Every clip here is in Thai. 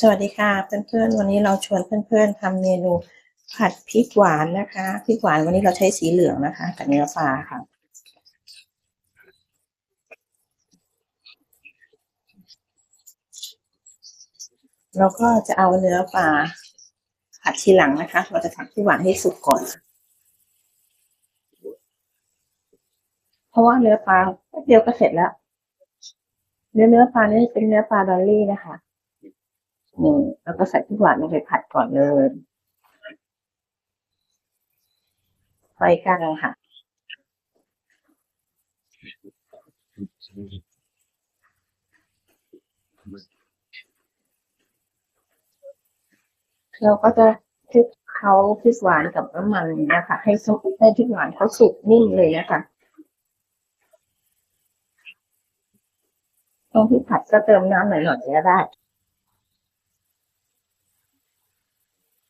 สวัสดีค่ะเพื่อนๆวันนี้เราชวนเพื่อนๆทำเมนูผัดพริกหวานนะคะพริกหวานวันนี้เราใช้สีเหลืองนะคะกับเนื้อปลาค่ะ เราก็จะเอาเนื้อปลาผัดทีหลังนะคะ เราจะทำพริกหวานให้สุกก่อน เพราะว่าเนื้อปลาแป๊บเดียวก็เสร็จแล้ว เนื้อเนื้อปลานี่เป็นเนื้อปลาดอลลี่นะคะ นี่แล้วก็ใส่พริกหวานลงไปผัดก่อนเลยไฟกลางค่ะ เราก็จะคลุกเขาพริกหวานกับน้ำมันนะคะ ให้สุกให้พริกหวานเขาสุกนิ่มเลยนะคะตรงที่ผัดก็เติมน้ำหน่อยๆก็ได้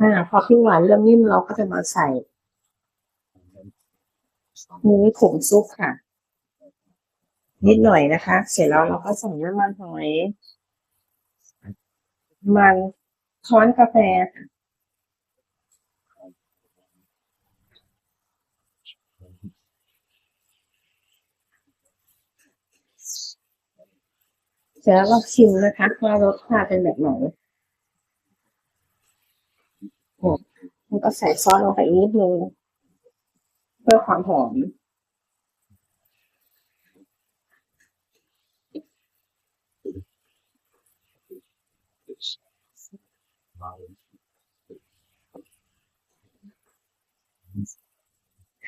อ่าพอพริกหวานเริ่มนิ่มเราก็จะมาใส่นี้ผงซุปค่ะ นิดหน่อยนะคะ เสร็จแล้วเราก็ใส่น้ำมันหอย มันช้อนกาแฟเสร็จแล้วเราชิมนะคะว่ารสชาติเป็นแบบไหน มันก็ใส่ซอสลงไปนิดนึงเพื่อความหอม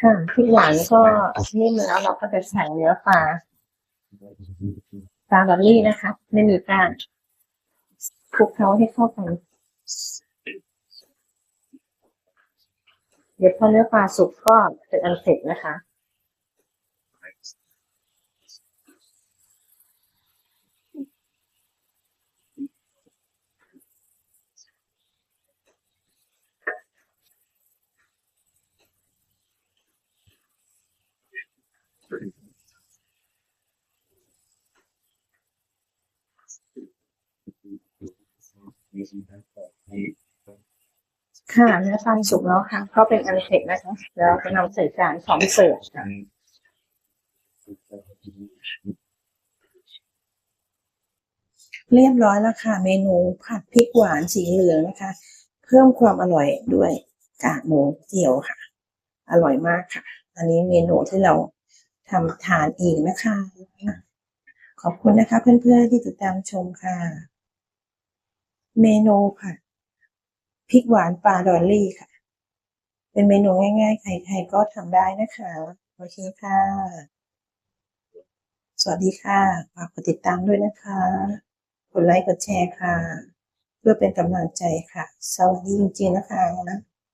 ค่ะพริกหวานก็นิ่มแล้วเราก็จะใส่เนื้อปลาปลาดอลลี่นะคะ ไม่มีก้างคลุกเคล้าให้เข้ากัน เดี๋ยวพอเนื้อปลาสุกก็เป็นอันเสร็จนะคะ ค่ะเนื้อปลาสุกแล้วค่ะก็เป็นอันเสร็จนะคะเดี๋ยวจะนำใส่จานพร้อมเสิร์ฟค่ะเรียบร้อยแล้วค่ะ เมนูผัดพริกหวานสีเหลืองนะคะ เพิ่มความอร่อยด้วยกากหมูเจียวค่ะ อร่อยมากค่ะ อันนี้เมนูที่เราทำทานเองนะคะ ขอบคุณนะคะเพื่อนๆที่ติดตามชมค่ะ เมนูผัด พริกหวานปลาดอลลี่ค่ะ เป็นเมนูง่ายๆ ใครๆก็ทำได้นะคะ โอเคค่ะ สวัสดีค่ะฝากกดติดตามด้วยนะคะ กดไลค์กดแชร์ค่ะ เพื่อเป็นกำลังใจค่ะ สวัสดีจริงๆนะคะ